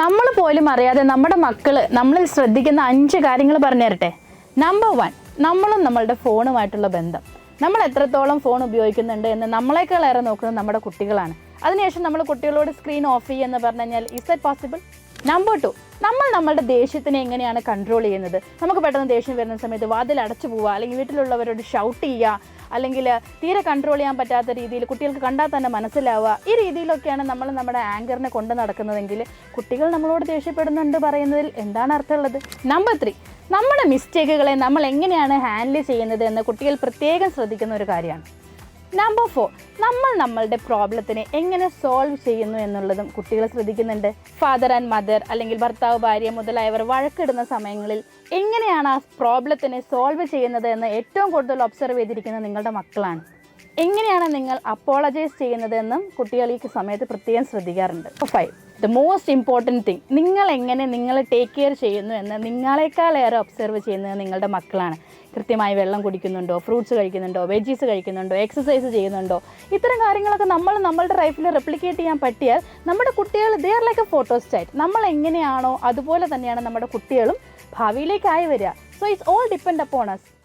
നമ്മൾ പോലും അറിയാതെ നമ്മുടെ മക്കൾ നമ്മളിൽ ശ്രദ്ധിക്കുന്ന അഞ്ച് കാര്യങ്ങൾ പറഞ്ഞു തരട്ടെ? നമ്പർ വൺ നമ്മളും നമ്മളുടെ ഫോണുമായിട്ടുള്ള ബന്ധം. നമ്മൾ എത്രത്തോളം ഫോൺ ഉപയോഗിക്കുന്നുണ്ട് എന്ന് നമ്മളെക്കാളേറെ നോക്കുന്നത് നമ്മുടെ കുട്ടികളാണ്. അതിനുശേഷം നമ്മൾ കുട്ടികളോട് സ്ക്രീൻ ഓഫ് ചെയ്യുമെന്ന് പറഞ്ഞു കഴിഞ്ഞാൽ is that possible number two നമ്മൾ നമ്മളുടെ ദേഷ്യത്തിനെ എങ്ങനെയാണ് കൺട്രോൾ ചെയ്യുന്നത്? നമുക്ക് പെട്ടെന്ന് ദേഷ്യം വരുന്ന സമയത്ത് വാതിൽ അടച്ചു പോവുക അല്ലെങ്കിൽ വീട്ടിലുള്ളവരോട് ഷൗട്ട് ചെയ്യുക അല്ലെങ്കിൽ തീരെ കൺട്രോൾ ചെയ്യാൻ പറ്റാത്ത രീതിയിൽ കുട്ടികൾക്ക് കണ്ടാൽ തന്നെ മനസ്സിലാവുക. ഈ രീതിയിലൊക്കെയാണ് നമ്മൾ നമ്മുടെ ആങ്കറിനെ കൊണ്ട് നടക്കുന്നതെങ്കിൽ കുട്ടികൾ നമ്മളോട് ദേഷ്യപ്പെടുന്നുണ്ട് പറയുന്നതിൽ എന്താണ് അർത്ഥമുള്ളത്? നമ്പർ ത്രീ നമ്മുടെ മിസ്റ്റേക്കുകളെ നമ്മൾ എങ്ങനെയാണ് ഹാൻഡിൽ ചെയ്യുന്നത് എന്ന് കുട്ടികൾ പ്രത്യേകം ശ്രദ്ധിക്കുന്ന ഒരു കാര്യമാണ്. നമ്പർ ഫോർ നമ്മൾ നമ്മളുടെ പ്രോബ്ലത്തിനെ എങ്ങനെ സോൾവ് ചെയ്യുന്നു എന്നുള്ളതും കുട്ടികൾ ശ്രദ്ധിക്കുന്നുണ്ട്. ഫാദർ ആൻഡ് മദർ അല്ലെങ്കിൽ ഭർത്താവ് ഭാര്യ മുതലായവർ വഴക്കിടുന്ന സമയങ്ങളിൽ എങ്ങനെയാണ് ആ പ്രോബ്ലത്തിനെ സോൾവ് ചെയ്യുന്നത് എന്ന് ഏറ്റവും കൂടുതൽ ഒബ്സർവ് ചെയ്തിരിക്കുന്നത് നിങ്ങളുടെ മക്കളാണ്. എങ്ങനെയാണ് നിങ്ങൾ അപ്പോളജൈസ് ചെയ്യുന്നതെന്നും കുട്ടികൾ ഈ സമയത്ത് പ്രത്യേകം ശ്രദ്ധിക്കാറുണ്ട്. Five the most important thing നിങ്ങൾ എങ്ങനെ നിങ്ങൾ ടേക്ക് കെയർ ചെയ്യുന്നു എന്ന് നിങ്ങളെക്കാളേറെ ഒബ്സർവ് ചെയ്യുന്നത് നിങ്ങളുടെ മക്കളാണ്. കൃത്യമായി വെള്ളം കുടിക്കുന്നുണ്ടോ ഫ്രൂട്ട്സ് കഴിക്കുന്നുണ്ടോ വെജീസ് കഴിക്കുന്നുണ്ടോ എക്സസൈസ് ചെയ്യുന്നുണ്ടോ ഇത്തരം കാര്യങ്ങളൊക്കെ നമ്മൾ നമ്മളുടെ ലൈഫിൽ റെപ്ലിക്കേറ്റ് ചെയ്യാൻ പറ്റിയാൽ നമ്മുടെ കുട്ടികൾ they are like a photostat നമ്മൾ എങ്ങനെയാണോ അതുപോലെ തന്നെയാണ് നമ്മുടെ കുട്ടികളും ഭാവിയിലേക്കായി വരിക. So it's all depend upon us